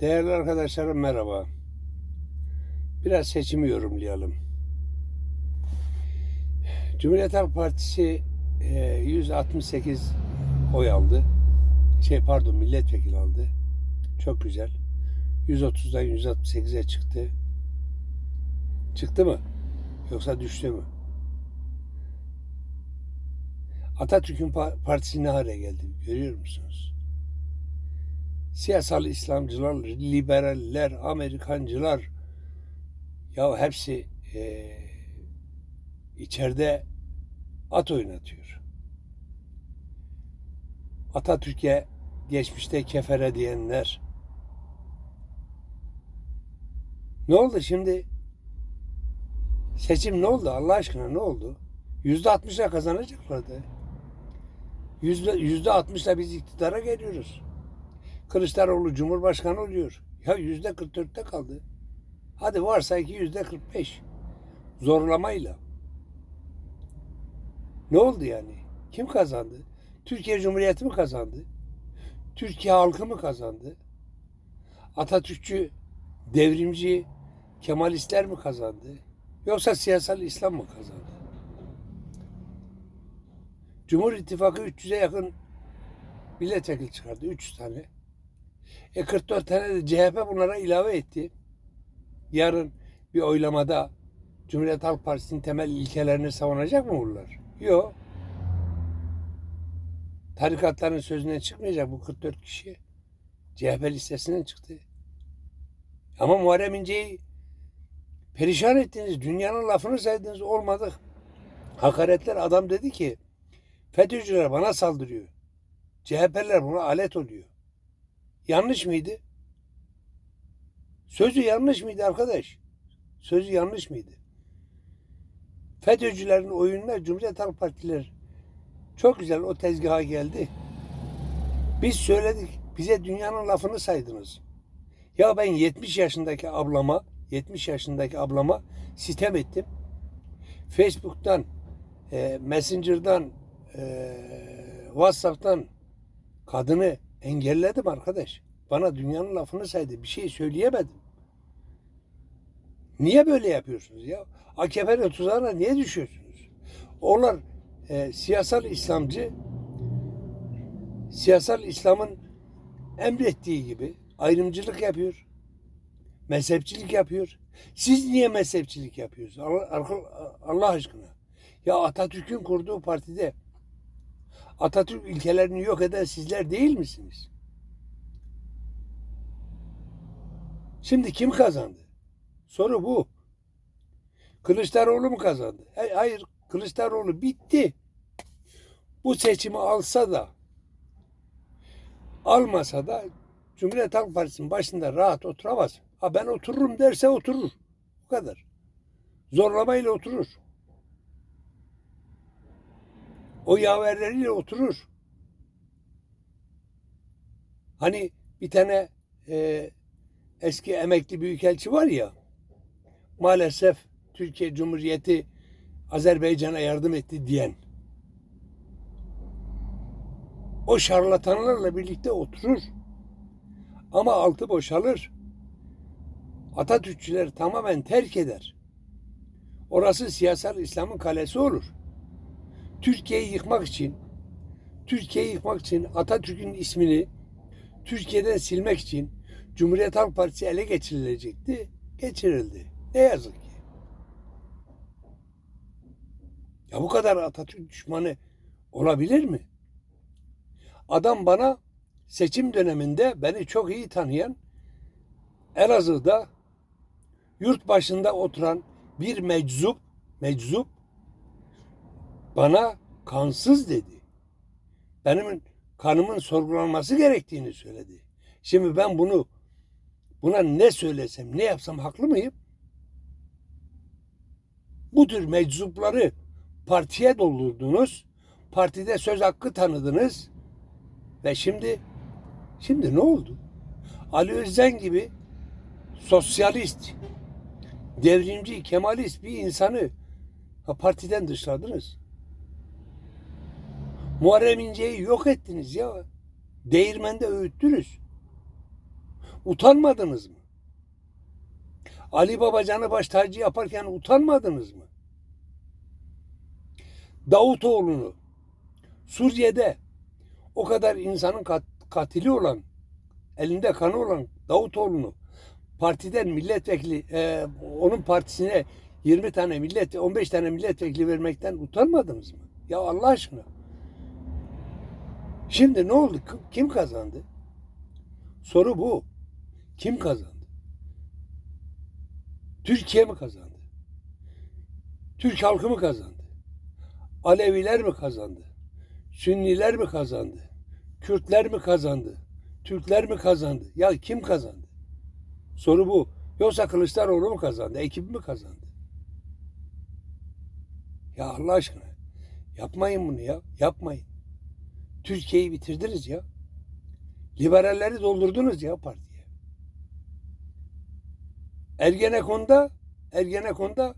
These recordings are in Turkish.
Değerli arkadaşlarım merhaba. Biraz seçimi yorumlayalım. Cumhuriyet Halk Partisi e, 168 oy aldı. Şey pardon milletvekili aldı. Çok güzel. 130'dan 168'e çıktı. Çıktı mı? Yoksa düştü mü? Atatürk'ün pa- partisi ne hale geldi görüyor musunuz? Siyasal İslamcılar, liberaller, Amerikancılar ya hepsi eee, içeride at oynatıyor. Atatürk'e geçmişte kefere diyenler ne oldu şimdi? Seçim ne oldu Allah aşkına ne oldu? Yüzde altmışla kazanacaklardı. Yüzde altmışla biz iktidara geliyoruz. Kılıçdaroğlu Cumhurbaşkanı oluyor. Ya yüzde 44'te kaldı. Hadi varsa ki yüzde 45. Zorlamayla. Ne oldu yani? Kim kazandı? Türkiye Cumhuriyeti mi kazandı? Türkiye halkı mı kazandı? Atatürkçü, devrimci, Kemalistler mi kazandı? Yoksa siyasal İslam mı kazandı? Cumhur İttifakı 300'e yakın milletvekili çıkardı. 300 tane. E 44 tane de CHP bunlara ilave etti. Yarın bir oylamada Cumhuriyet Halk Partisi'nin temel ilkelerini savunacak mı bunlar? Yok. Tarikatların sözüne çıkmayacak bu 44 kişi. CHP listesinden çıktı. Ama Muharrem İnce'yi perişan ettiniz. Dünyanın lafını saydınız. Olmadı. Hakaretler adam dedi ki FETÖ'cüler bana saldırıyor. CHP'ler buna alet oluyor. Yanlış mıydı? Sözü yanlış mıydı arkadaş? Sözü yanlış mıydı? FETÖ'cülerin oyununa Cumhuriyet Halk Partileri çok güzel o tezgaha geldi. Biz söyledik. Bize dünyanın lafını saydınız. Ya ben 70 yaşındaki ablama 70 yaşındaki ablama sitem ettim. Facebook'tan, e, Messenger'dan, e, WhatsApp'tan kadını engelledim arkadaş. Bana dünyanın lafını saydı. Bir şey söyleyemedim. Niye böyle yapıyorsunuz ya? AKP'nin tuzağına niye düşüyorsunuz? Onlar e, siyasal İslamcı, siyasal İslam'ın emrettiği gibi ayrımcılık yapıyor. Mezhepçilik yapıyor. Siz niye mezhepçilik yapıyorsunuz? Allah, Allah aşkına. Ya Atatürk'ün kurduğu partide Atatürk ilkelerini yok eden sizler değil misiniz? Şimdi kim kazandı? Soru bu. Kılıçdaroğlu mu kazandı? Hayır, Kılıçdaroğlu bitti. Bu seçimi alsa da almasa da Cumhuriyet Halk Partisi'nin başında rahat oturamaz. Ha ben otururum derse oturur. Bu kadar. Zorlamayla oturur. O yaverleriyle oturur. Hani bir tane e, eski emekli büyükelçi var ya maalesef Türkiye Cumhuriyeti Azerbaycan'a yardım etti diyen o şarlatanlarla birlikte oturur. Ama altı boşalır. Atatürkçüler tamamen terk eder. Orası siyasal İslam'ın kalesi olur. Türkiye'yi yıkmak için Türkiye'yi yıkmak için Atatürk'ün ismini Türkiye'den silmek için Cumhuriyet Halk Partisi ele geçirilecekti. Geçirildi. Ne yazık ki. Ya bu kadar Atatürk düşmanı olabilir mi? Adam bana seçim döneminde beni çok iyi tanıyan Elazığ'da yurt başında oturan bir meczup meczup bana kansız dedi. Benim kanımın sorgulanması gerektiğini söyledi. Şimdi ben bunu buna ne söylesem, ne yapsam haklı mıyım? Bu tür meczupları partiye doldurdunuz. Partide söz hakkı tanıdınız. Ve şimdi şimdi ne oldu? Ali Özden gibi sosyalist, devrimci, kemalist bir insanı partiden dışladınız. Muharrem İnce'yi yok ettiniz ya. Değirmende öğüttünüz. Utanmadınız mı? Ali Babacan'ı baş tacı yaparken utanmadınız mı? Davutoğlu'nu Suriye'de o kadar insanın kat- katili olan, elinde kanı olan Davutoğlu'nu partiden milletvekili, e, onun partisine 20 tane millet, 15 tane milletvekili vermekten utanmadınız mı? Ya Allah aşkına. Şimdi ne oldu? Kim kazandı? Soru bu. Kim kazandı? Türkiye mi kazandı? Türk halkı mı kazandı? Aleviler mi kazandı? Sünniler mi kazandı? Kürtler mi kazandı? Türkler mi kazandı? Ya kim kazandı? Soru bu. Yoksa Kılıçdaroğlu mu kazandı? Ekibi mi kazandı? Ya Allah aşkına. Yapmayın bunu ya. Yapmayın. Türkiye'yi bitirdiniz ya. Liberalleri doldurdunuz ya partiye. Ergenekon'da Ergenekon'da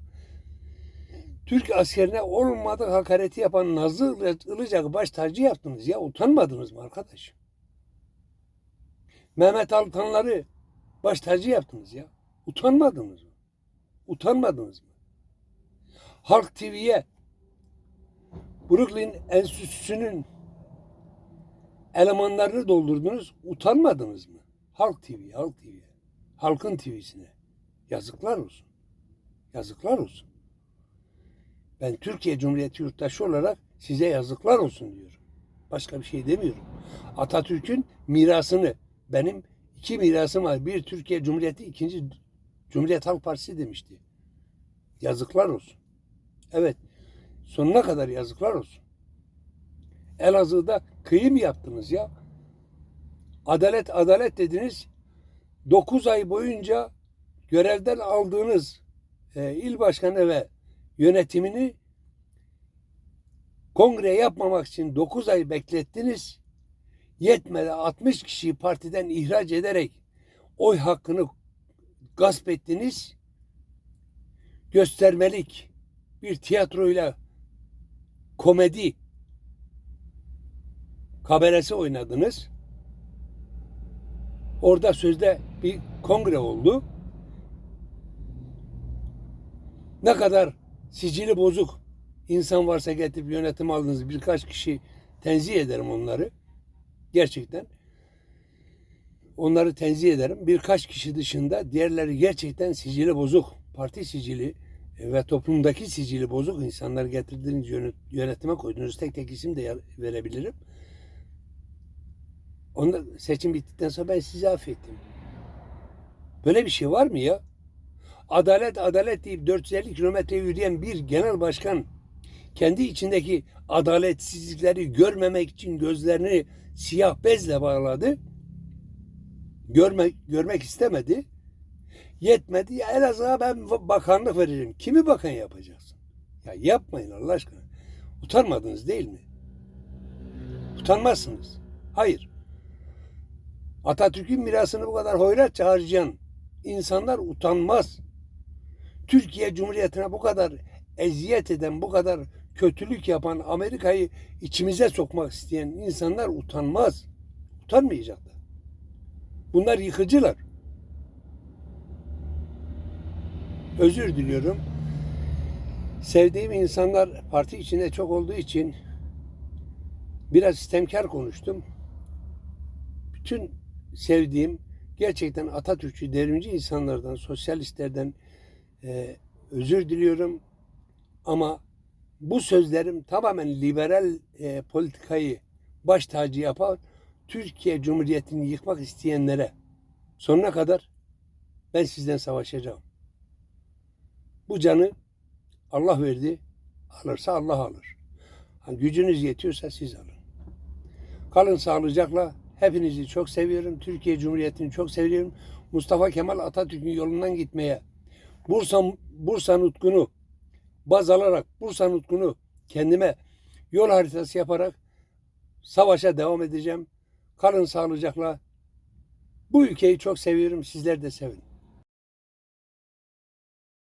Türk askerine olmadık hakareti yapan Nazlı Ilı- Ilıcak'ı baş tacı yaptınız ya. Utanmadınız mı arkadaş? Mehmet Altanları baş tacı yaptınız ya. Utanmadınız mı? Utanmadınız mı? Halk TV'ye Brooklyn Enstitüsü'nün elemanlarını doldurdunuz. Utanmadınız mı? Halk TV, Halk TV. Halkın TV'sine. Yazıklar olsun. Yazıklar olsun. Ben Türkiye Cumhuriyeti yurttaşı olarak size yazıklar olsun diyorum. Başka bir şey demiyorum. Atatürk'ün mirasını benim iki mirasım var. Bir Türkiye Cumhuriyeti, ikinci Cumhuriyet Halk Partisi demişti. Yazıklar olsun. Evet. Sonuna kadar yazıklar olsun. Elazığ'da kıyım yaptınız ya. Adalet adalet dediniz. 9 ay boyunca görevden aldığınız e, il başkanı ve yönetimini kongre yapmamak için 9 ay beklettiniz. Yetmedi 60 kişiyi partiden ihraç ederek oy hakkını gasp ettiniz. Göstermelik bir tiyatroyla komedi kabaresi oynadınız. Orada sözde bir kongre oldu. Ne kadar sicili bozuk insan varsa getirip yönetim aldınız birkaç kişi tenzih ederim onları. Gerçekten. Onları tenzih ederim. Birkaç kişi dışında diğerleri gerçekten sicili bozuk. Parti sicili e, ve toplumdaki sicili bozuk insanlar getirdiğiniz yönet- yönetime koydunuz. Tek tek isim de verebilirim. Onda seçim bittikten sonra ben sizi affettim. Böyle bir şey var mı ya? Adalet adalet deyip 450 kilometre yürüyen bir genel başkan kendi içindeki adaletsizlikleri görmemek için gözlerini siyah bezle bağladı. Görmek görmek istemedi. Yetmedi. Ya Elazığ'a ben bakanlık veririm. Kimi bakan yapacaksın? Ya yapmayın Allah aşkına. Utanmadınız değil mi? Utanmazsınız. Hayır. Atatürk'ün mirasını bu kadar hoyratça harcayan insanlar utanmaz. Türkiye Cumhuriyeti'ne bu kadar eziyet eden, bu kadar kötülük yapan Amerika'yı içimize sokmak isteyen insanlar utanmaz. Utanmayacaklar. Bunlar yıkıcılar. Özür diliyorum. Sevdiğim insanlar parti içinde çok olduğu için biraz sistemkar konuştum. Bütün sevdiğim gerçekten Atatürkçü, devrimci insanlardan, sosyalistlerden e, özür diliyorum. Ama bu sözlerim tamamen liberal e, politikayı baş tacı yapan Türkiye Cumhuriyeti'ni yıkmak isteyenlere sonuna kadar ben sizden savaşacağım. Bu canı Allah verdi. Alırsa Allah alır. Hani gücünüz yetiyorsa siz alın. Kalın sağlıcakla. Hepinizi çok seviyorum. Türkiye Cumhuriyeti'ni çok seviyorum. Mustafa Kemal Atatürk'ün yolundan gitmeye Bursa, Bursa nutkunu baz alarak Bursa nutkunu kendime yol haritası yaparak savaşa devam edeceğim. Kalın sağlıcakla. Bu ülkeyi çok seviyorum. Sizler de sevin.